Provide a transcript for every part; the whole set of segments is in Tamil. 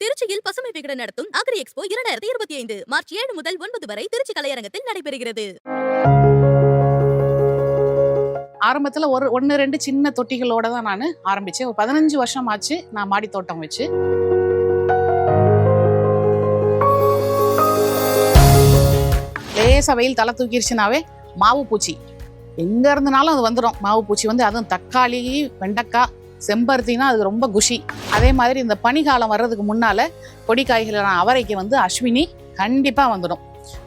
திருச்சியில் பசுமை விகடன் நடத்தும் அக்ரி எக்ஸ்போ இரண்டாயிரத்தி இருபத்தி ஐந்து மார்ச் ஏழு முதல் ஒன்பது வரை திருச்சி கலையரங்கத்தில் நடைபெறுகிறது. ஆரம்பத்தில் ஒரு ஒன்று ரெண்டு சின்ன தொட்டிகளோட தான் நான் ஆரம்பித்தேன் ஒரு பதினஞ்சு வருஷம் ஆச்சு நான் மாடி தோட்டம் வச்சு. லேசா வெயில் தலை தூக்கிருச்சுனாவே மாவு பூச்சி. எங்கே இருந்தனாலும் அது வந்துடும் மாவு பூச்சி வந்து அதுவும் தக்காளி வெண்டைக்காய் செம்பருத்தினா அது ரொம்ப குஷி. அதே மாதிரி இந்த பனிகாலம் வர்றதுக்கு முன்னால கொடி காய்களான அவரைக்கு வந்து அஸ்வினி கண்டிப்பா வந்துடும்.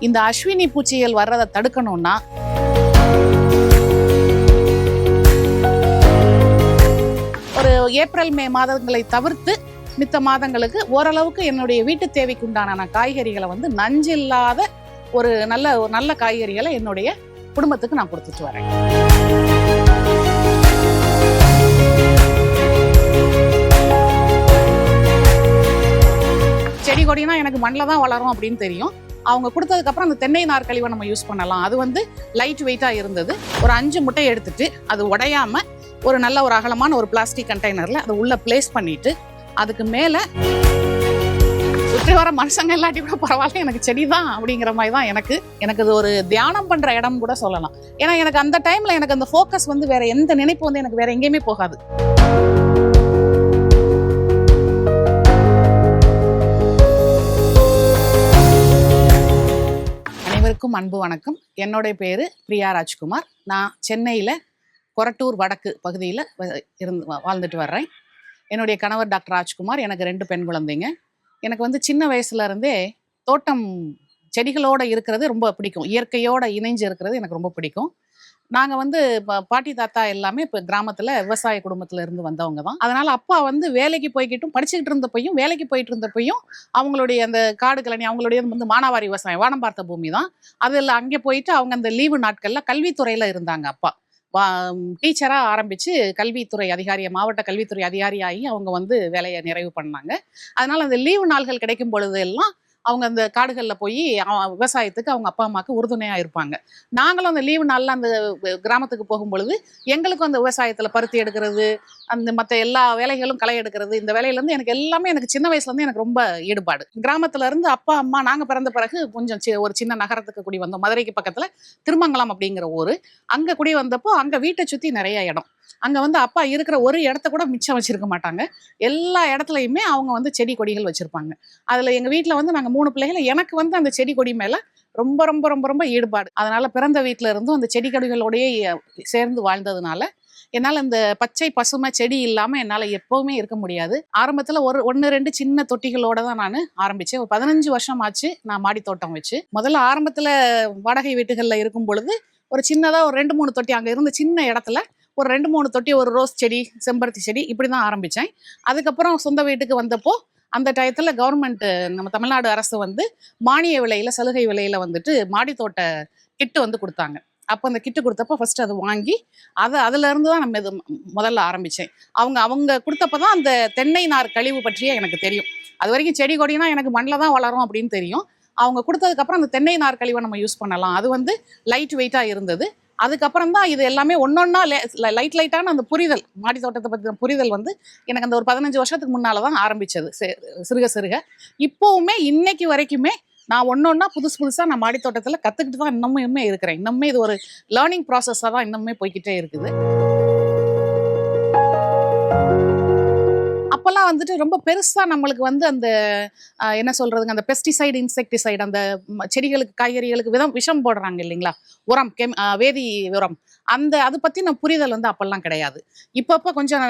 இந்த அஸ்வினி பூச்சிகள் வர்றதை தடுக்கணும்னா ஒரு ஏப்ரல் மே மாதங்களை தவிர்த்து மித்த மாதங்களுக்கு ஓரளவுக்கு என்னுடைய வீட்டு தேவைக்கு உண்டான காய்கறிகளை வந்து நஞ்சு இல்லாத ஒரு நல்ல ஒரு நல்ல காய்கறிகளை என்னுடைய குடும்பத்துக்கு நான் கொடுத்துட்டு வரேன். செடி கொடினா எனக்கு மண்ணில் தான் வளரும் அப்படின்னு தெரியும். அவங்க கொடுத்ததுக்கப்புறம் அந்த தென்னை நார் கழிவை நம்ம யூஸ் பண்ணலாம். அது வந்து லைட் வெயிட்டாக இருந்தது. ஒரு அஞ்சு முட்டை எடுத்துட்டு அது உடையாமல் ஒரு நல்ல ஒரு அகலமான ஒரு பிளாஸ்டிக் கண்டெய்னரில் அதை உள்ளே பிளேஸ் பண்ணிட்டு அதுக்கு மேலே சுற்றி வர மனுஷங்க இல்லாட்டி கூட பரவாயில்ல எனக்கு செடி தான் அப்படிங்கிற மாதிரி தான் எனக்கு எனக்கு இது ஒரு தியானம் பண்ணுற இடம் கூட சொல்லலாம். ஏன்னா எனக்கு அந்த டைமில் எனக்கு அந்த ஃபோக்கஸ் வந்து வேற எந்த நினைப்பு வந்து எனக்கு வேற எங்கேயுமே போகாது. அனைவருக்கும் அன்பு வணக்கம். என்னுடைய பேரு பிரியா ராஜ்குமார். நான் சென்னையில் கொரட்டூர் வடக்கு பகுதியில் இருந்து வாழ்ந்துட்டு வர்றேன். என்னுடைய கணவர் டாக்டர் ராஜ்குமார். எனக்கு ரெண்டு பெண் குழந்தைங்க. எனக்கு வந்து சின்ன வயசுல இருந்தே தோட்டம் செடிகளோட இருக்கிறது ரொம்ப பிடிக்கும். இயற்கையோடு இணைஞ்சு இருக்கிறது எனக்கு ரொம்ப பிடிக்கும். நாங்கள் வந்து பாட்டி தாத்தா எல்லாமே இப்போ கிராமத்தில் விவசாய குடும்பத்தில் இருந்து வந்தவங்க தான். அதனால் அப்பா வந்து வேலைக்கு போய்கிட்டும் படிச்சுக்கிட்டு இருந்தப்பையும் வேலைக்கு போயிட்டு இருந்தப்பையும் அவங்களுடைய அந்த காடு கழனி அவங்களுடைய வந்து மானாவாரி விவசாயம் வானம் பார்த்த பூமி தான். அதில் அங்கே போயிட்டு அவங்க அந்த லீவு நாட்களில் கல்வித்துறையில் இருந்தாங்க அப்பா. வா டீச்சராக ஆரம்பித்து கல்வித்துறை அதிகாரியை மாவட்ட கல்வித்துறை அதிகாரியாகி அவங்க வந்து வேலையை நிறைவு பண்ணாங்க. அதனால் அந்த லீவு நாள்கள் கிடைக்கும் பொழுது எல்லாம் அவங்க அந்த காடுகளில் போய் விவசாயத்துக்கு அவங்க அப்பா அம்மாவுக்கு உறுதுணையாக இருப்பாங்க. நாங்களும் அந்த லீவு நாளில் அந்த கிராமத்துக்கு போகும் பொழுது எங்களுக்கும் அந்த விவசாயத்தில் பருத்தி எடுக்கிறது அந்த மற்ற எல்லா வேலைகளும் களை எடுக்கிறது இந்த வேலையிலேருந்து எனக்கு எல்லாமே எனக்கு சின்ன வயசுலேருந்து எனக்கு ரொம்ப ஈடுபாடு. கிராமத்துலேருந்து அப்பா அம்மா நாங்கள் பிறந்த பிறகு கொஞ்சம் சி- ஒரு சின்ன நகரத்துக்கு குடி வந்தோம். மதுரைக்கு பக்கத்தில் திருமங்கலம் அப்படிங்கிற ஊர். அங்கே குடி வந்தப்போ அங்கே வீட்டை சுற்றி நிறைய இடம். அங்கே வந்து அப்பா இருக்கிற ஒரு இடத்த கூட மிச்சம் வச்சுருக்க மாட்டாங்க. எல்லா இடத்துலையுமே அவங்க வந்து செடி கொடிகள் வச்சுருப்பாங்க. அதில் எங்கள் வீட்டில் வந்து நாங்கள் மூணு பிள்ளைகள் எனக்கு வந்து அந்த செடி கொடி மேலே ரொம்ப ரொம்ப ரொம்ப ரொம்ப ஈடுபாடு. அதனால் பிறந்த வீட்டில் இருந்தும் அந்த செடி கொடிகளோடையே சேர்ந்து வாழ்ந்ததுனால என்னால் இந்த பச்சை பசுமை செடி இல்லாமல் என்னால் எப்போவுமே இருக்க முடியாது. ஆரம்பத்தில் ஒரு ஒன்று ரெண்டு சின்ன தொட்டிகளோடு தான் நான் ஆரம்பித்தேன் ஒரு பதினஞ்சு வருஷம் ஆச்சு நான் மாடி தோட்டம் வச்சு. முதல்ல ஆரம்பத்தில் வாடகை வீட்டுகளில் இருக்கும் பொழுது ஒரு சின்னதாக ஒரு ரெண்டு மூணு தொட்டி அங்கே இருந்த சின்ன இடத்துல ஒரு ரெண்டு மூணு தொட்டி ஒரு ரோஸ் செடி செம்பருத்தி செடி இப்படி தான் ஆரம்பித்தேன் அதுக்கப்புறம் சொந்த வீட்டுக்கு வந்தப்போ அந்த டயத்தில் கவர்மெண்ட் நம்ம தமிழ்நாடு அரசு வந்து மானிய விலையில் சலுகை விலையில் வந்துட்டு மாடித்தோட்ட தோட்ட கிட்டு வந்து கொடுத்தாங்க. அப்போ அந்த கிட்டு கொடுத்தப்போ ஃபர்ஸ்ட் அது வாங்கி அதை அதுலேருந்து தான் நம்ம இது முதல்ல ஆரம்பித்தேன் அவங்க அவங்க கொடுத்தப்ப தான் அந்த தென்னை நார் கழிவு பற்றியே எனக்கு தெரியும். அது வரைக்கும் செடி கொடினா எனக்கு மண்ணில் தான் வளரும் அப்படின்னு தெரியும். அவங்க கொடுத்ததுக்கப்புறம் அந்த தென்னை நார் கழிவை நம்ம யூஸ் பண்ணலாம். அது வந்து லைட் வெயிட்டாக இருந்தது. அதுக்கப்புறம் தான் இது எல்லாமே ஒன்னொன்னா லைட் லைட்டான அந்த புரிதல் மாடி தோட்டத்தை பற்றின புரிதல் வந்து எனக்கு அந்த ஒரு பதினஞ்சு வருஷத்துக்கு முன்னால் தான் ஆரம்பித்தது சிறுக சிறுக. இப்போவுமே இன்னைக்கு வரைக்குமே நான் ஒன்னொன்னா புதுசு புதுசாக நான் மாடி தோட்டத்தில் கற்றுக்கிட்டு தான் இன்னமுமே இருக்கிறேன். இன்னுமே இது ஒரு லேர்னிங் ப்ராசஸாக தான் இன்னுமே போய்க்கிட்டே இருக்குது. அப்போல்லாம் வந்துட்டு ரொம்ப பெருசாக நம்மளுக்கு வந்து அந்த என்ன சொல்கிறதுங்க அந்த பெஸ்டிசைடு இன்செக்டிசைடு அந்த செடிகளுக்கு காய்கறிகளுக்கு விதம் விஷம் போடுறாங்க இல்லைங்களா? உரம் கெம் வேதி உரம். அந்த அது பற்றின புரிதல் வந்து அப்போல்லாம் கிடையாது. இப்பப்போ கொஞ்சம்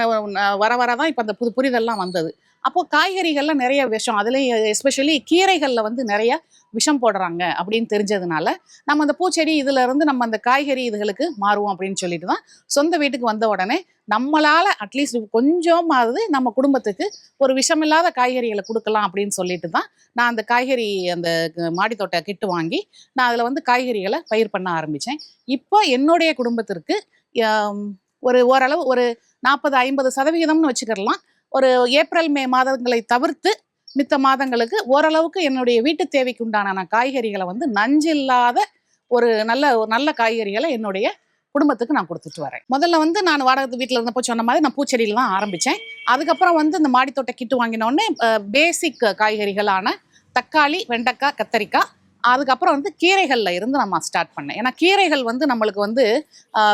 வர வர தான் இப்போ அந்த புது புரிதல்லாம் வந்தது. அப்போ காய்கறிகள்லாம் நிறைய விஷம். அதுலேயும் எஸ்பெஷலி கீரைகளில் வந்து நிறைய விஷம் போடுறாங்க அப்படின்னு தெரிஞ்சதுனால நம்ம அந்த பூச்செடி இதுல இருந்து நம்ம அந்த காய்கறி இதுகளுக்கு மாறுவோம் அப்படின்னு சொல்லிட்டு தான் சொந்த வீட்டுக்கு வந்த உடனே நம்மளால அட்லீஸ்ட் கொஞ்சமாவது நம்ம குடும்பத்துக்கு ஒரு விஷமில்லாத காய்கறிகளை கொடுக்கலாம் அப்படின்னு சொல்லிட்டு தான் நான் அந்த காய்கறி அந்த மாடித்தோட்ட கிட்டு வாங்கி நான் அதில் வந்து காய்கறிகளை பயிர் பண்ண ஆரம்பித்தேன் இப்போ என்னுடைய குடும்பத்திற்கு ஒரு ஓரளவு ஒரு நாற்பது ஐம்பது சதவிகிதம்னு வச்சுக்கிடலாம் ஒரு ஏப்ரல் மே மாதங்களை தவிர்த்து மித்த மாதங்களுக்கு ஓரளவுக்கு என்னுடைய வீட்டு தேவைக்கு உண்டான நான் காய்கறிகளை வந்து நஞ்சில்லாத ஒரு நல்ல ஒரு நல்ல காய்கறிகளை என்னுடைய குடும்பத்துக்கு நான் கொடுத்துட்டு வரேன். முதல்ல வந்து நான் வாடகை வீட்டில் இருந்தப்போ சொன்ன மாதிரி நான் பூச்செடியில் தான் ஆரம்பித்தேன் அதுக்கப்புறம் வந்து இந்த மாடித்தோட்ட கிட்டு வாங்கினோடனே பேசிக் காய்கறிகளான தக்காளி வெண்டைக்காய் கத்தரிக்காய் அதுக்கப்புறம் வந்து கீரைகளில் இருந்து நம்ம ஸ்டார்ட் பண்ணேன். ஏன்னா கீரைகள் வந்து நம்மளுக்கு வந்து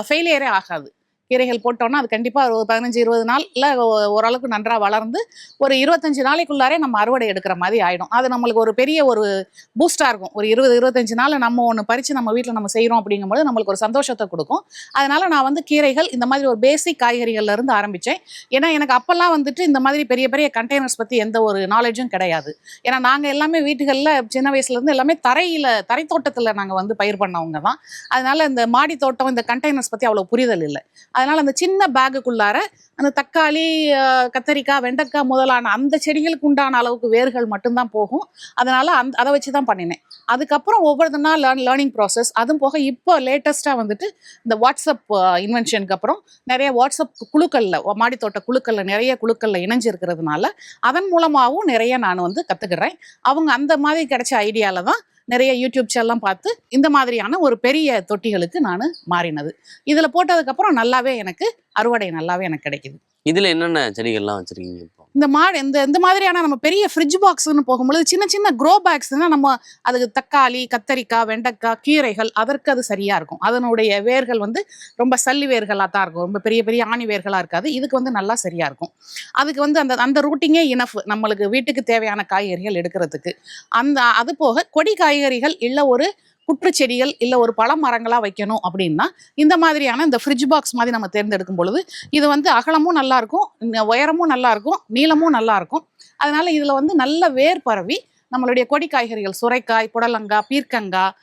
ஃபெயிலியரே ஆகாது. கீரைகள் போட்டோம்னா அது கண்டிப்பாக ஒரு பதினஞ்சு இருபது நாளில் ஓரளவுக்கு நன்றாக வளர்ந்து ஒரு இருபத்தஞ்சு நாளைக்குள்ளாரே நம்ம அறுவடை எடுக்கிற மாதிரி ஆகிடும் அது நம்மளுக்கு ஒரு பெரிய ஒரு பூஸ்டாக இருக்கும். ஒரு இருபது இருபத்தஞ்சு நாள் நம்ம ஒன்று பறித்து நம்ம வீட்டில் நம்ம செய்கிறோம் அப்படிங்கும்போது நம்மளுக்கு ஒரு சந்தோஷத்தை கொடுக்கும். அதனால நான் வந்து கீரைகள் இந்த மாதிரி ஒரு பேசிக் காய்கறிகள்ல இருந்து ஆரம்பித்தேன் ஏன்னா எனக்கு அப்போல்லாம் வந்துட்டு இந்த மாதிரி பெரிய பெரிய கண்டெய்னர்ஸ் பற்றி எந்த ஒரு நாலேஜும் கிடையாது. ஏன்னா நாங்கள் எல்லாமே வீட்டுகளில் சின்ன வயசுலேருந்து எல்லாமே தரையில் தரைத்தோட்டத்தில் நாங்கள் வந்து பயிர் பண்ணவங்க தான் அதனால இந்த மாடி தோட்டம் இந்த கண்டெய்னர்ஸ் பற்றி அவ்வளோ புரிதல் இல்லை. அதனால் அந்த சின்ன பேக்குக்குள்ளார அந்த தக்காளி கத்தரிக்காய் வெண்டைக்காய் முதலான அந்த செடிகளுக்கு உண்டான அளவுக்கு வேர்கள் மட்டும்தான் போகும். அதனால் அந்த அதை வச்சு தான் பண்ணினேன். அதுக்கப்புறம் ஒவ்வொரு நாள் லேர்ன் லேர்னிங் ப்ராசஸ் அதுவும் போக இப்போ லேட்டஸ்ட்டாக வந்துட்டு இந்த வாட்ஸ்அப் இன்வென்ஷனுக்கு அப்புறம் நிறைய வாட்ஸ்அப் குழுக்களில் மாடித்தோட்ட குழுக்களில் நிறைய குழுக்களில் இணைஞ்சிருக்கிறதுனால அதன் மூலமாகவும் நிறைய நான் வந்து கற்றுக்கிறேன் அவங்க அந்த மாதிரி கிடைச்ச ஐடியாவில் தான் நிறைய யூடியூப் சேனல்லாம் பார்த்து இந்த மாதிரியான ஒரு பெரிய தொட்டிகளுக்கு நான் மாறினது. இதில் போட்டதுக்கப்புறம் நல்லாவே எனக்கு அறுவடை நல்லாவே எனக்கு கிடைக்குது. இதுல என்னென்ன செடிகள்லாம் வச்சிருக்கீங்க இப்போ? இந்த மாடு இந்த இந்த மாதிரியான நம்ம பெரிய ஃப்ரிட்ஜ் பாக்ஸ்னு போகும்பொழுது சின்ன சின்ன க்ரோ பேக்ஸ்னா நம்ம அதுக்கு தக்காளி கத்தரிக்காய் வெண்டைக்காய் கீரைகள் அதற்கு அது சரியா இருக்கும். அதனுடைய வேர்கள் வந்து ரொம்ப சல்லி வேர்களாக தான் இருக்கும். ரொம்ப பெரிய பெரிய ஆணி வேர்களாக இருக்காது. இதுக்கு வந்து நல்லா சரியா இருக்கும். அதுக்கு வந்து அந்த அந்த ரூட்டிங்கே இனஃப் நம்மளுக்கு வீட்டுக்கு தேவையான காய்கறிகள் எடுக்கிறதுக்கு. அந்த அது போக கொடி காய்கறிகள் இல்லை ஒரு புற்று செடிகள் இல்லை ஒரு பழ மரங்களாக வைக்கணும் அப்படின்னா இந்த மாதிரியான இந்த ஃப்ரிட்ஜ் பாக்ஸ் மாதிரி நம்ம தேர்ந்தெடுக்கும் பொழுது இது வந்து அகலமும் நல்லாயிருக்கும் உயரமும் நல்லாயிருக்கும் நீளமும் நல்லாயிருக்கும் அதனால் இதில் வந்து நல்ல வேர் பரவி நம்மளுடைய கொடி காய்கறிகள் சுரைக்காய் புடலங்காய் பீர்க்கங்காய்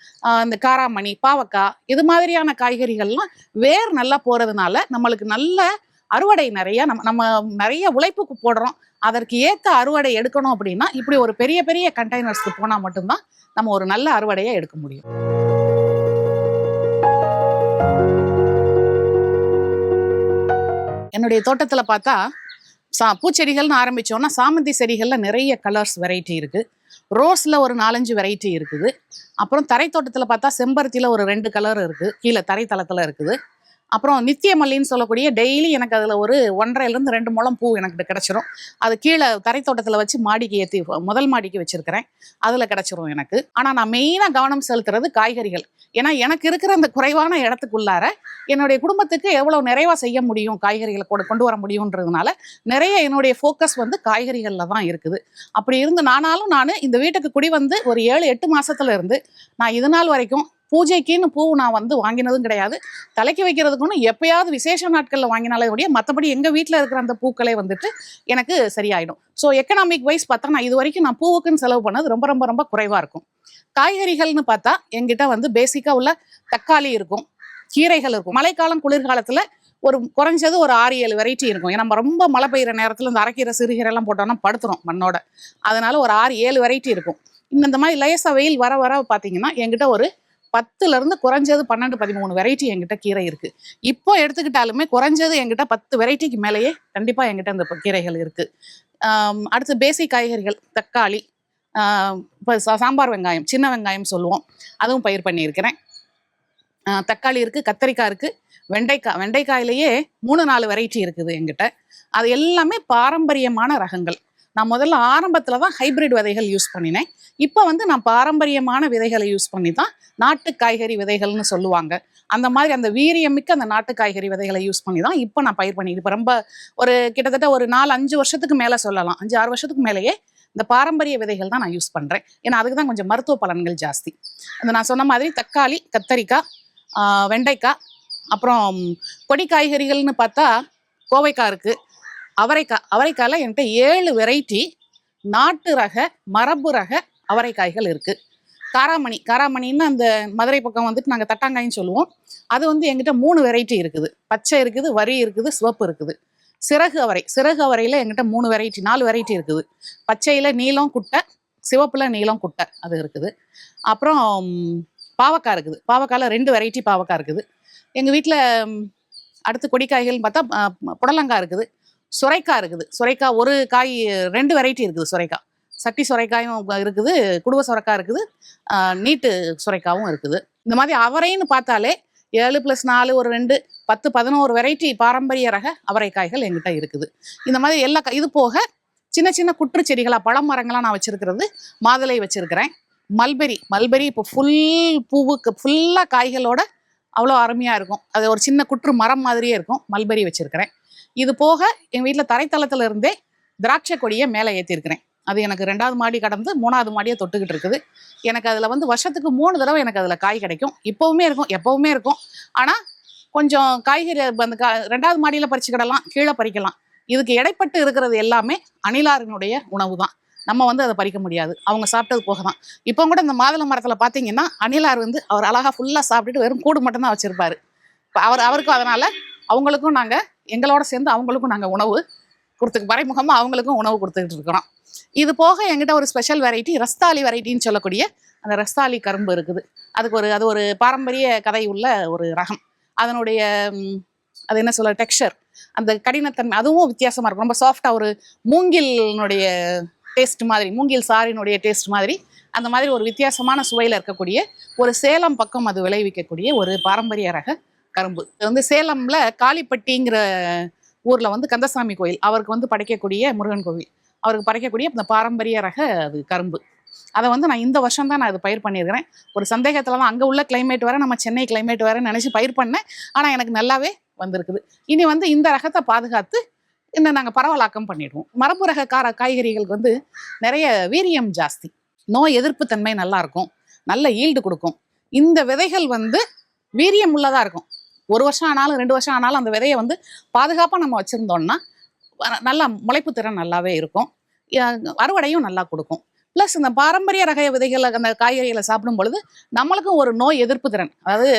இந்த காராமணி பாவக்காய் இது மாதிரியான காய்கறிகள்லாம் வேர் நல்லா போகிறதுனால நம்மளுக்கு நல்ல அறுவடை நிறைய நம்ம நம்ம நிறைய உழைப்புக்கு போடுறோம். அதற்கு ஏற்ற அறுவடை எடுக்கணும் அப்படின்னா இப்படி ஒரு பெரிய பெரிய கண்டெய்னர்ஸ்க்கு போனால் மட்டும்தான் நம்ம ஒரு நல்ல அறுவடையை எடுக்க முடியும். என்னுடைய தோட்டத்தில் பார்த்தா சா பூச்செடிகள்னு ஆரம்பித்தோன்னா சாமந்தி செடிகளில் நிறைய கலர்ஸ் வெரைட்டி இருக்குது ரோஸில் ஒரு நாலஞ்சு வெரைட்டி இருக்குது. அப்புறம் தரைத்தோட்டத்தில் பார்த்தா செம்பருத்தியில் ஒரு ரெண்டு கலர் இருக்குது கீழே தரைத்தளத்தில் இருக்குது. அப்புறம் நித்திய மல்லின்னு சொல்லக்கூடிய டெய்லி எனக்கு அதில் ஒரு ஒன்றரைலேருந்து ரெண்டு முழம் பூ எனக்கு கிடச்சிரும். அது கீழே தரைத்தோட்டத்தில் வச்சு மாடிக்கு ஏற்றி முதல் மாடிக்கு வச்சுருக்கிறேன். அதில் கிடச்சிரும் எனக்கு. ஆனால் நான் மெயினாக கவனம் செலுத்துறது காய்கறிகள். ஏன்னா எனக்கு இருக்கிற அந்த குறைவான இடத்துக்குள்ளார என்னுடைய குடும்பத்துக்கு எவ்வளோ நிறைவாக செய்ய முடியும் காய்கறிகளை கொண்டு கொண்டு வர முடியுன்றதுனால நிறைய என்னுடைய ஃபோக்கஸ் வந்து காய்கறிகளில் தான் இருக்குது. அப்படி இருந்து நானாலும் நான் இந்த வீட்டுக்கு குடி வந்து ஒரு ஏழு எட்டு மாதத்துல இருந்து நான் இது நாள் வரைக்கும் பூஜைக்குன்னு பூ நான் வந்து வாங்கினதும் கிடையாது. தலைக்கு வைக்கிறதுக்குன்னு எப்பயாவது விசேஷ நாட்களில் வாங்கினாலே ஒழிய மற்றபடி எங்கள் வீட்டில் இருக்கிற அந்த பூக்களே வந்துட்டு எனக்கு சரியாயிடும். ஸோ எக்கனாமிக் வைஸ் பார்த்தா நான் இது வரைக்கும் நான் பூவுக்குன்னு செலவு பண்ணது ரொம்ப ரொம்ப ரொம்ப குறைவாக இருக்கும். காய்கறிகள்னு பார்த்தா எங்கிட்ட வந்து பேசிக்காக உள்ள தக்காளி இருக்கும் கீரைகள் இருக்கும். மழைக்காலம் குளிர்காலத்தில் ஒரு குறைஞ்சது ஒரு ஆறு ஏழு வெரைட்டி இருக்கும். ஏன்னா நம்ம ரொம்ப மழை பெய்கிற நேரத்தில் இந்த அரைக்கீரை சிறுகீரை போட்டோம்னா படுத்துரும் மண்ணோட. அதனால ஒரு ஆறு ஏழு வெரைட்டி இருக்கும். இந்த மாதிரி லேசாக வெயில் வர வர பார்த்தீங்கன்னா எங்கிட்ட ஒரு பத்துலேருந்து குறைஞ்சது பன்னெண்டு பதிமூணு வெரைட்டி என்கிட்ட கீரை இருக்குது இப்போ எடுத்துக்கிட்டாலுமே குறைஞ்சது என்கிட்ட பத்து வெரைட்டிக்கு மேலேயே கண்டிப்பாக என்கிட்ட அந்த கீரைகள் இருக்குது அடுத்து பேசிக் காய்கறிகள் தக்காளி இப்போ சாம்பார் வெங்காயம் சின்ன வெங்காயம் சொல்லுவோம். அதுவும் பயிர் பண்ணியிருக்கிறேன். தக்காளி இருக்குது கத்தரிக்காய் இருக்குது வெண்டைக்காய் வெண்டைக்காயிலேயே மூணு நாலு வெரைட்டி இருக்குது என்கிட்ட. அது எல்லாமே பாரம்பரியமான ரகங்கள். நான் முதல்ல ஆரம்பத்தில் தான் ஹைபிரிட் விதைகள் யூஸ் பண்ணினேன். இப்போ வந்து நான் பாரம்பரியமான விதைகளை யூஸ் பண்ணி தான் நாட்டு காய்கறி விதைகள்னு சொல்லுவாங்க. அந்த மாதிரி அந்த வீரியமிக்க அந்த நாட்டு காய்கறி விதைகளை யூஸ் பண்ணி தான் இப்போ நான் பயிர் பண்ணிட்டு இப்போ ரொம்ப ஒரு கிட்டத்தட்ட ஒரு நாலு அஞ்சு வருஷத்துக்கு மேலே சொல்லலாம். அஞ்சு ஆறு வருஷத்துக்கு மேலேயே இந்த பாரம்பரிய விதைகள் தான் நான் யூஸ் பண்ணுறேன் ஏன்னா அதுக்கு தான் கொஞ்சம் மருத்துவ பலன்கள் ஜாஸ்தி. அந்த நான் சொன்ன மாதிரி தக்காளி கத்தரிக்காய் வெண்டைக்காய் அப்புறம் கொடி காய்கறிகள்னு பார்த்தா கோவைக்காய் இருக்குது அவரைக்காய் அவரைக்காயில் என்கிட்ட ஏழு வெரைட்டி நாட்டு ரக மரபு ரக அவரைக்காய்கள் இருக்குது காராமணி காராமணின்னு அந்த மதுரை பக்கம் வந்துட்டு நாங்கள் தட்டாங்காயின்னு சொல்லுவோம். அது வந்து எங்கிட்ட மூணு வெரைட்டி இருக்குது. பச்சை இருக்குது வரி இருக்குது சிவப்பு இருக்குது. சிறகு அவரை சிறகு அவரையில் எங்கிட்ட மூணு வெரைட்டி நாலு வெரைட்டி இருக்குது. பச்சையில் நீலம் குட்டை சிவப்பில் நீலம் குட்டை அது இருக்குது. அப்புறம் பாவக்காய் இருக்குது. பாவக்காயில் ரெண்டு வெரைட்டி பாவக்காய் இருக்குது. எங்கள் வீட்டில் அடுத்து கொடிக்காய்கள்னு பார்த்தா புடலங்காய் இருக்குது. சுரைக்காய் இருக்குது. சுரைக்காய் ஒரு காய் ரெண்டு வெரைட்டி இருக்குது சுரைக்காய் சட்டி சுரைக்காயும் இருக்குது குடுவ சுரைக்காய் இருக்குது நீட்டு சுரைக்காவும் இருக்குது. இந்த மாதிரி அவரைன்னு பார்த்தாலே ஏழு ப்ளஸ் நாலு ஒரு ரெண்டு பத்து பதினோரு வெரைட்டி பாரம்பரிய ரக அவரைக்காய்கள் எங்கிட்ட இருக்குது. இந்த மாதிரி எல்லா இது போக சின்ன சின்ன குற்று செடிகளாக பழம் மரங்களாக நான் வச்சிருக்கிறது மாதுளை வச்சிருக்கிறேன். மல்பெரி மல்பெரி இப்போ ஃபுல் பூவுக்கு ஃபுல்லாக காய்களோட அவ்வளோ அருமையாக இருக்கும். அது ஒரு சின்ன குற்று மரம் மாதிரியே இருக்கும். மல்பெரி வச்சிருக்கிறேன். இது போக எங்கள் வீட்டில் தரைத்தளத்துல இருந்தே திராட்சை கொடியை மேலே ஏற்றிருக்கிறேன் அது எனக்கு ரெண்டாவது மாடி கடந்து மூணாவது மாடியை தொட்டுக்கிட்டு இருக்குது. எனக்கு அதில் வந்து வருஷத்துக்கு மூணு தடவை எனக்கு அதில் காய் கிடைக்கும். இப்போவுமே இருக்கும் எப்போவுமே இருக்கும். ஆனால் கொஞ்சம் காய்கறி அந்த கா ரெண்டாவது மாடியில் பறிச்சுக்கிடலாம் கீழே பறிக்கலாம். இதுக்கு இடைப்பட்டு இருக்கிறது எல்லாமே அணிலாரினுடைய உணவு தான் நம்ம வந்து அதை பறிக்க முடியாது. அவங்க சாப்பிட்டது போக தான். இப்போ கூட இந்த மாதுளை மரத்தில் பார்த்தீங்கன்னா அணிலார் வந்து அவர் அழகாக ஃபுல்லாக சாப்பிட்டுட்டு வெறும் கூடு மட்டும்தான் வச்சுருப்பாரு. அவர் அவருக்கும் அதனால் அவங்களுக்கும் நாங்கள் எங்களோட சேர்ந்து அவங்களுக்கும் நாங்கள் உணவு கொடுத்து மறைமுகமாக அவங்களுக்கும் உணவு கொடுத்துக்கிட்டு இருக்கிறோம். இது போக எங்கிட்ட ஒரு ஸ்பெஷல் வெரைட்டி ரஸ்தாலி வெரைட்டின்னு சொல்லக்கூடிய அந்த ரஸ்தாலி கரும்பு இருக்குது. அதுக்கு ஒரு அது ஒரு பாரம்பரிய கதை உள்ள ஒரு ரகம். அதனுடைய அது என்ன சொல்ல டெக்ஸ்சர் அந்த கடினத்தன்மை அதுவும் வித்தியாசமாக இருக்கும். ரொம்ப சாஃப்டாக ஒரு மூங்கிலினுடைய டேஸ்ட் மாதிரி மூங்கில் சாரினுடைய டேஸ்ட் மாதிரி அந்த மாதிரி ஒரு வித்தியாசமான சுவையில் இருக்கக்கூடிய ஒரு சேலம் பக்கம் அது விளைவிக்கக்கூடிய ஒரு பாரம்பரிய ரக கரும்பு. இது வந்து சேலம்ல காளிப்பட்டிங்கிற ஊர்ல வந்து கந்தசாமி கோயில். அவருக்கு வந்து படைக்கக்கூடிய முருகன் கோவில். அவருக்கு படைக்கக்கூடிய அந்த பாரம்பரிய ரக அது கரும்பு. அதை வந்து நான் இந்த வருஷம் தான் நான் இது பயிர் பண்ணியிருக்கிறேன். ஒரு சந்தேகத்தில் தான் அங்கே உள்ள கிளைமேட் வேறு நம்ம சென்னை கிளைமேட் வேறு நினச்சி பயிர் பண்ணேன். ஆனால் எனக்கு நல்லாவே வந்திருக்குது. இனி வந்து இந்த ரகத்தை பாதுகாத்து இன்னும் நாங்கள் பரவலாக்கம் பண்ணிடுவோம். மரபு ரக கார காய்கறிகளுக்கு வந்து நிறைய வீரியம் ஜாஸ்தி. நோய் எதிர்ப்பு தன்மை நல்லாயிருக்கும் நல்ல ஈல்டு கொடுக்கும். இந்த விதைகள் வந்து வீரியம் உள்ளதாக இருக்கும். ஒரு வருஷம் ஆனாலும் ரெண்டு வருஷம் ஆனாலும் அந்த விதையை வந்து பாதுகாப்பாக நம்ம வச்சுருந்தோம்னா நல்லா முளைப்பு திறன் நல்லாவே இருக்கும். அறுவடையும் நல்லா கொடுக்கும். ப்ளஸ் இந்த பாரம்பரிய ரக விதைகளை அந்த காய்கறிகளை சாப்பிடும் பொழுது நம்மளுக்கும் ஒரு நோய் எதிர்ப்பு திறன். அதாவது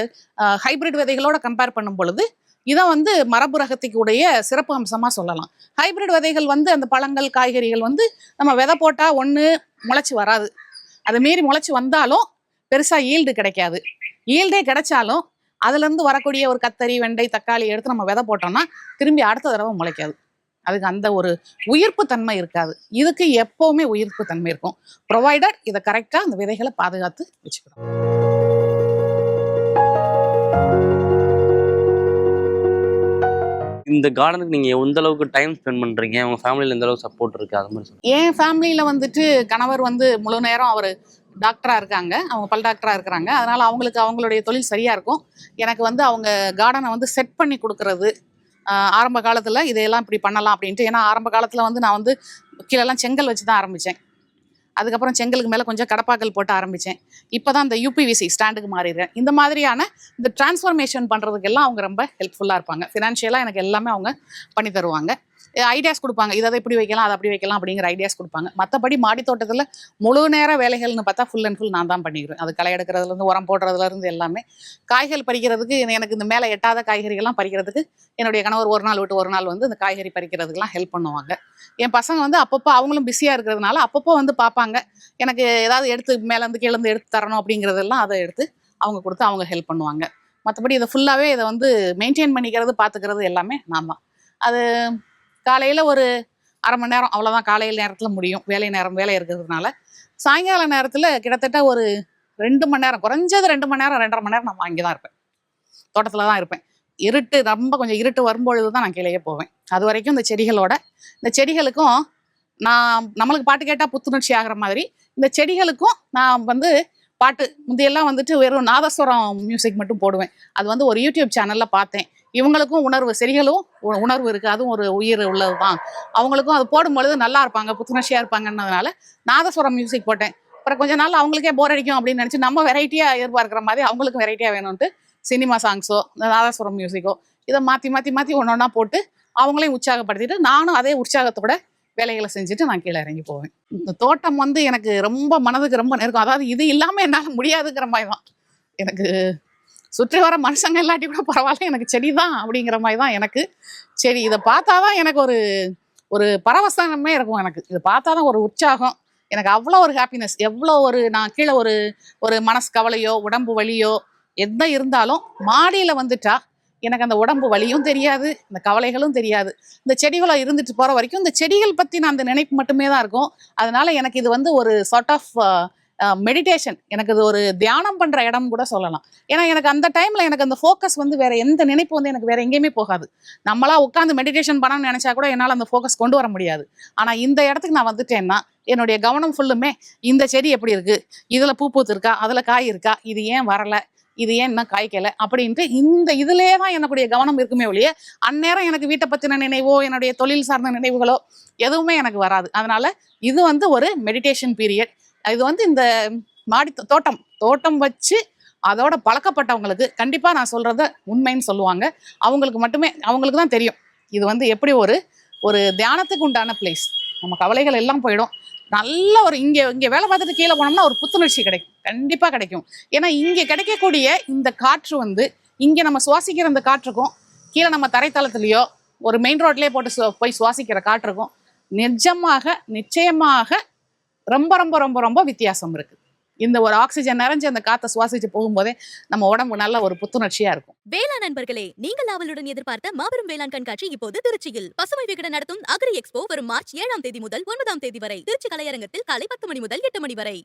ஹைபிரிட் விதைகளோட கம்பேர் பண்ணும் பொழுது இதை வந்து மரபு ரகத்துக்கு உடைய சிறப்பு அம்சமாக சொல்லலாம். ஹைபிரிட் விதைகள் வந்து அந்த பழங்கள் காய்கறிகள் வந்து நம்ம விதை போட்டால் ஒன்று முளைச்சி வராது. அதை மீறி முளைச்சி வந்தாலும் பெருசாக ஈல்டு கிடைக்காது. ஈல்டே கிடைச்சாலும் அதுலேருந்து வரக்கூடிய ஒரு கத்தரி வெண்டை தக்காளி எடுத்து நம்ம விதை போட்டோம்னா திரும்பி அடுத்த தடவை முளைக்காது. அதுக்கு அந்த ஒரு உயிர்ப்பு தன்மை இருக்காது. இதுக்கு எப்பவுமே உயிர்ப்பு தன்மை இருக்கும். ப்ரொவைடட் இதை கரெக்டாக அந்த விதைகளை பாதுகாத்து வச்சுக்கணும். இந்த கார்டனுக்கு நீங்க எந்த அளவுக்கு டைம் ஸ்பெண்ட் பண்றீங்க? உங்க ஃபேமிலில எந்த அளவுக்கு சப்போர்ட் இருக்கு? அது மாதிரி என் ஃபேமிலியில் வந்துட்டு கணவர் வந்து முழு நேரம் அவர் டாக்டராக இருக்காங்க. அவங்க பல் டாக்டராக இருக்கிறாங்க. அதனால் அவங்களுக்கு அவங்களுடைய தொழில் சரியாக இருக்கும். எனக்கு வந்து அவங்க கார்டனை வந்து செட் பண்ணி கொடுக்கறது ஆரம்ப காலத்தில் இதையெல்லாம் இப்படி பண்ணலாம் அப்படின்ட்டு. ஏன்னா ஆரம்ப காலத்தில் வந்து நான் வந்து கீழெல்லாம் செங்கல் வச்சு தான் ஆரம்பித்தேன் அதுக்கப்புறம் செங்கலுக்கு மேலே கொஞ்சம் கடப்பாக்கல் போட்டு ஆரம்பித்தேன் இப்போ தான் இந்த யூபிவிசி ஸ்டாண்டுக்கு மாறிடுறேன். இந்த மாதிரியான இந்த டிரான்ஸ்ஃபர்மேஷன் பண்ணுறதுக்கெல்லாம் அவங்க ரொம்ப ஹெல்ப்ஃபுல்லாக இருப்பாங்க. ஃபினான்ஷியலாக எனக்கு எல்லாமே அவங்க பண்ணி தருவாங்க. ஐடியாஸ் கொடுப்பாங்க. இதை இப்படி வைக்கலாம் அதை அப்படி வைக்கலாம் அப்படிங்கிற ஐடியாஸ் கொடுப்பாங்க. மற்றபடி மாடி தோட்டத்தில் முழு நேர வேலைகள்னு பார்த்தா ஃபுல் அண்ட் ஃபுல் நான் தான் பண்ணிக்கிறேன். அது களை எடுக்கிறதுலேருந்து உரம் போடுறதுலேருந்து எல்லாமே. காய்கள் பறிக்கிறதுக்கு எனக்கு இந்த மேலே எட்டாத காய்கறிகள்லாம் பறிக்கிறதுக்கு என்னுடைய கணவர் ஒரு நாள் விட்டு ஒரு நாள் வந்து இந்த காய்கறி பறிக்கிறதுக்கெல்லாம் ஹெல்ப் பண்ணுவாங்க. என் பசங்க வந்து அப்பப்போ அவங்களும் பிஸியாக இருக்கிறதுனால அப்பப்போ வந்து பார்ப்பாங்க. எனக்கு ஏதாவது எடுத்து மேலேருந்து கீழேருந்து எடுத்து தரணும் அப்படிங்கிறதெல்லாம் அதை எடுத்து அவங்க கொடுத்து அவங்க ஹெல்ப் பண்ணுவாங்க. மற்றபடி இதை ஃபுல்லாகவே இதை வந்து மெயின்டைன் பண்ணிக்கிறது பார்த்துக்கிறது எல்லாமே நான் தான். அது காலையில் ஒரு அரை மணி நேரம் அவ்வளோதான் காலையில் நேரத்தில் முடியும். வேலை நேரம் வேலை இருக்கிறதுனால. சாயங்கால நேரத்தில் கிட்டத்தட்ட ஒரு ரெண்டு மணி நேரம் குறைஞ்சது ரெண்டு மணி நேரம் ரெண்டரை மணி நேரம் நான் அங்கே தான் இருப்பேன். தோட்டத்தில் தான் இருப்பேன். இருட்டு ரொம்ப கொஞ்சம் இருட்டு வரும்பொழுது தான் நான் கீழேயே போவேன். அது வரைக்கும் இந்த செடிகளோட இந்த செடிகளுக்கும் நான் நம்மளுக்கு பாட்டு கேட்டால் புத்துணர்ச்சி ஆகிற மாதிரி இந்த செடிகளுக்கும் நான் வந்து பாட்டு முந்தையெல்லாம் வந்துட்டு வெறும் நாதஸ்வரம் மியூசிக் மட்டும் போடுவேன். அது வந்து ஒரு யூடியூப் சேனலில் பார்த்தேன். இவங்களுக்கும் உணர்வு செடிகளும் உ- உணர்வு இருக்குது அதுவும் ஒரு உயிர் உள்ளது தான் அவங்களுக்கும் அது போடும்பொழுது நல்லா இருப்பாங்க புத்துணர்ச்சியாக இருப்பாங்கன்னதுனால நாதஸ்வரம் மியூசிக் போட்டேன். அப்புறம் கொஞ்ச நாள் அவங்களுக்கே போர் அடிக்கும் அப்படின்னு நினச்சி நம்ம வெரைட்டியாக எதிர்பார்க்குற மாதிரி அவங்களுக்கும் வெரைட்டியாக வேணும்ட்டு சினிமா சாங்ஸோ நாதஸ்வரம் மியூசிக்கோ இதை மாற்றி மாற்றி மாற்றி ஒன்று ஒன்றா போட்டு அவங்களையும் உற்சாகப்படுத்திட்டு நானும் அதே உற்சாகத்தோட வேலைகளை செஞ்சுட்டு நான் கீழே இறங்கி போவேன். இந்த தோட்டம் வந்து எனக்கு ரொம்ப மனதுக்கு ரொம்ப நெருக்கம். அதாவது இது இல்லாமல் என்னால் முடியாதுங்கிற மாதிரி தான் எனக்கு சுற்றி வர மனுஷங்க இல்லாட்டி கூட பரவாயில்ல எனக்கு செடி தான் அப்படிங்கிற மாதிரி தான் எனக்கு. செடி இதை பார்த்தா தான் எனக்கு ஒரு ஒரு பரவசனமே இருக்கும் எனக்கு. இதை பார்த்தா தான் ஒரு உற்சாகம். எனக்கு அவ்வளோ ஒரு ஹாப்பினஸ் எவ்வளோ ஒரு நான் கீழே ஒரு ஒரு மனசு கவலையோ உடம்பு வலியோ எந்த இருந்தாலும் மாடியில் வந்துட்டா எனக்கு அந்த உடம்பு வலியும் தெரியாது இந்த கவலைகளும் தெரியாது. இந்த செடிகளை இருந்துட்டு போகிற வரைக்கும் இந்த செடிகள் பற்றி நான் அந்த நினைப்பு மட்டுமே தான் இருக்கும். அதனால எனக்கு இது வந்து ஒரு சார்ட் ஆஃப் மெடிடேஷன் எனக்கு இது ஒரு தியானம் பண்ற இடம் கூட சொல்லலாம். ஏன்னா எனக்கு அந்த டைம்ல எனக்கு அந்த ஃபோக்கஸ் வந்து வேற எந்த நினைப்பு வந்து எனக்கு வேற எங்கேயுமே போகாது. நம்மளா உட்காந்து மெடிடேஷன் பண்ணணும்னு நினைச்சா கூட என்னால் அந்த ஃபோக்கஸ் கொண்டு வர முடியாது. ஆனா இந்த இடத்துக்கு நான் வந்துட்டேன்னா என்னுடைய கவனம் ஃபுல்லுமே இந்த செடி எப்படி இருக்கு? இதுல பூ பூத்திருக்கா? அதுல காய் இருக்கா? இது ஏன் வரல? இது ஏன் இன்னும் காய்க்கலை? அப்படின்ட்டு இந்த இதுலயே தான் எனக்குடைய கவனம் இருக்குமே ஒழிய அந்நேரம் எனக்கு வீட்டை பற்றின நினைவோ என்னுடைய தொழில் சார்ந்த நினைவுகளோ எதுவுமே எனக்கு வராது. அதனால இது வந்து ஒரு மெடிடேஷன் பீரியட் இது வந்து இந்த மாடி தோட்டம் தோட்டம் வச்சு அதோட பழக்கப்பட்டவங்களுக்கு கண்டிப்பாக நான் சொல்கிறத உண்மைன்னு சொல்லுவாங்க. அவங்களுக்கு மட்டுமே அவங்களுக்கு தான் தெரியும். இது வந்து எப்படி ஒரு ஒரு தியானத்துக்கு உண்டான பிளேஸ் நம்ம கவலைகள் எல்லாம் போயிடும். நல்ல ஒரு இங்கே இங்கே வேலை பார்த்துட்டு கீழே போனோம்னா ஒரு புத்துணர்ச்சி கிடைக்கும். கண்டிப்பாக கிடைக்கும். ஏன்னா இங்கே கிடைக்கக்கூடிய இந்த காற்று வந்து இங்கே நம்ம சுவாசிக்கிற அந்த காற்றுக்கும் கீழே நம்ம தரைத்தளத்துலேயோ ஒரு மெயின் ரோட்லேயே போட்டு சு- போய் சுவாசிக்கிற காற்றுக்கும் நிஜமாக நிச்சயமாக ரொம்ப ரொம்ப ரொம்ப ரொம்ப வித்தியாசம் இருக்கு. இந்த ஒரு ஆக்சிஜன் நிறைஞ்சு அந்த காத்தை சுவாசிச்சு போகும்போதே நம்ம உடம்பு நல்ல ஒரு புத்துணர்ச்சியா இருக்கும். வேளாண் நண்பர்களே நீங்கள் அவளுடன் எதிர்பார்த்த மாபெரும் வேளாண் கண்காட்சி இப்போது திருச்சியில். பசுமை விகடன் நடத்தும் அக்ரி எக்ஸ்போ வரும் மார்ச் ஏழாம் தேதி முதல் ஒன்பதாம் தேதி வரை. திருச்சி கலையரங்கத்தில் காலை பத்து மணி முதல் எட்டு மணி வரை.